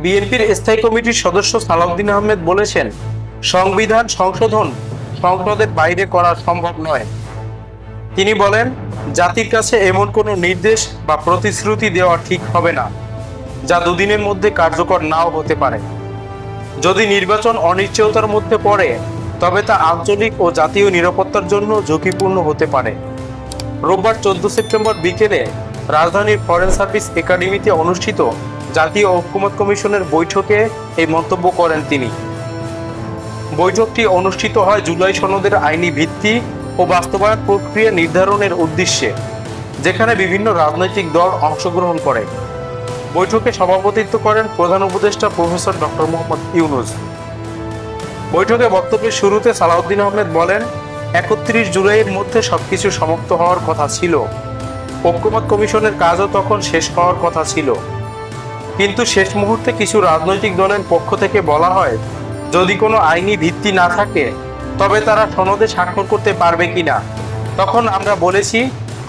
বিএনপির স্থায়ী কমিটির সদস্য সালাউদ্দিন আহমেদ বলেছেন, সংবিধান সংশোধন সংসদের বাইরে করা সম্ভব নয়। তিনি বলেন, জাতির কাছে এমন কোনো নির্দেশ বা প্রতিশ্রুতি দেওয়া ঠিক হবে না, যা দুদিনের মধ্যে কার্যকর নাও হতে পারে। যদি নির্বাচন অনিশ্চয়তার মধ্যে পড়ে, তবে তা আঞ্চলিক ও জাতীয় নিরাপত্তার জন্য ঝুঁকিপূর্ণ হতে পারে। রোববার চোদ্দ সেপ্টেম্বর বিকেলে রাজধানীর ফরেন সার্ভিস একাডেমিতে অনুষ্ঠিত জাতীয় ঐক্যমত কমিশনের বৈঠকে এই মন্তব্য করেন তিনি। বৈঠকটি অনুষ্ঠিত হয় জুলাই সনদের আইনি ভিত্তি ও বাস্তবায়ন প্রক্রিয়া নির্ধারণের উদ্দেশ্যে, যেখানে বিভিন্ন রাজনৈতিক দল অংশগ্রহণ করে। বৈঠকে সভাপতিত্ব করেন প্রধান উপদেষ্টা প্রফেসর ডক্টর মোহাম্মদ ইউনুস। বৈঠকে বক্তব্যের শুরুতে সালাউদ্দিন আহমেদ বলেন, একত্রিশ জুলাইয়ের মধ্যে সবকিছু সমাপ্ত হওয়ার কথা ছিল। ঐক্যমত কমিশনের কাজও তখন শেষ হওয়ার কথা ছিল। কিন্তু শেষ মুহূর্তে কিছু রাজনৈতিক দলের পক্ষ থেকে বলা হয়, যদি কোনো আইনি ভিত্তি না থাকে, তবে তারা সনদে স্বাক্ষর করতে পারবে কিনা। তখন আমরা বলেছি,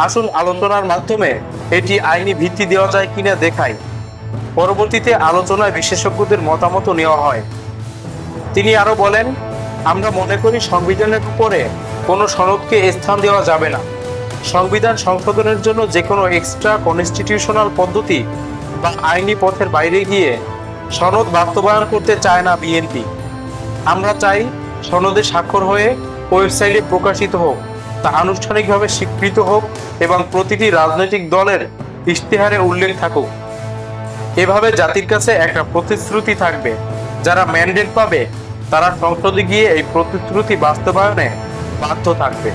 আসুন আলোচনার মাধ্যমে এটি আইনি ভিত্তি দেওয়া যায় কিনা দেখাই। পরবর্তীতে আলোচনায় বিশেষজ্ঞদের মতামত নেওয়া হয়। তিনি আরও বলেন, আমরা মনে করি সংবিধানের উপরে কোনো সনদকে স্থান দেওয়া যাবে না। সংবিধান সংশোধনের জন্য যে কোনো এক্সট্রা কনস্টিটিউশনাল পদ্ধতি বা আইনি পথের বাইরে গিয়ে সনদ বাস্তবায়ন করতে চায় না বিএনপি। আমরা চাই সনদে স্বাক্ষর হয়ে ওয়েবসাইটে প্রকাশিত হোক, তা আনুষ্ঠানিকভাবে স্বীকৃত হোক এবং প্রতিটি রাজনৈতিক দলের ইশতেহারে উল্লেখ থাকুক। এভাবে জাতির কাছে একটা প্রতিশ্রুতি থাকবে, যারা ম্যান্ডেট পাবে, তারা সংসদে গিয়ে এই প্রতিশ্রুতি বাস্তবায়নে বাধ্য থাকবে।